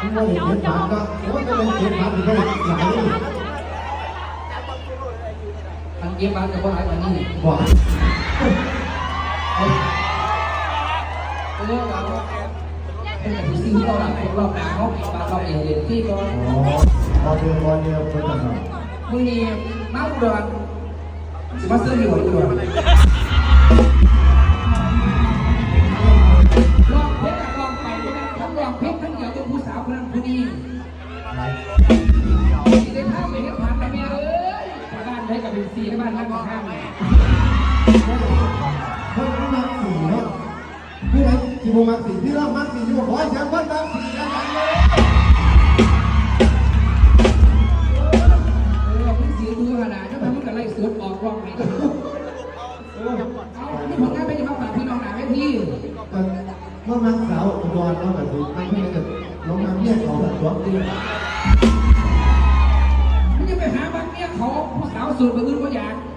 ที่ว่าเด็กเก็บผ่านก็โอ้ยจะเป็นเก็บผ่านถึงได้หลายเลยทางเก็บบ้านกับว่าหลายกว่านี้บอกเออเราเป็นแบบที่ซื้อเราหลังรอบหลังเขาเก็บบ้านเราเองเรียนที่ก็อ๋อพอเดียวพอเดียวคนจะทำมึงนี่มาอุดรสิมาซื้ออยู่อุดรานได้บเป็นสีบ้านนั่งข้างคนที่มักสีเนาะผู้ใดที่บ่มักสีที่เรามักสีที่บอกขอให้เสียงคนมักสีกันเลยเออมึงเสียดูขนาดนั้นมึงก็ไล่สวนออกร้องไห้เอานี่ผลงานไม่ได้มาฝากพี่น้องหนาแม่พี่มันว่ามักสาวอุดรเนาะแบบนี้ไม่ได้แบบน้องมาเมียเขาแบบตัวจริงมึง ะไปหาบางเมียเขาผู้สาวสูตรไปอื่นก็อยาก เ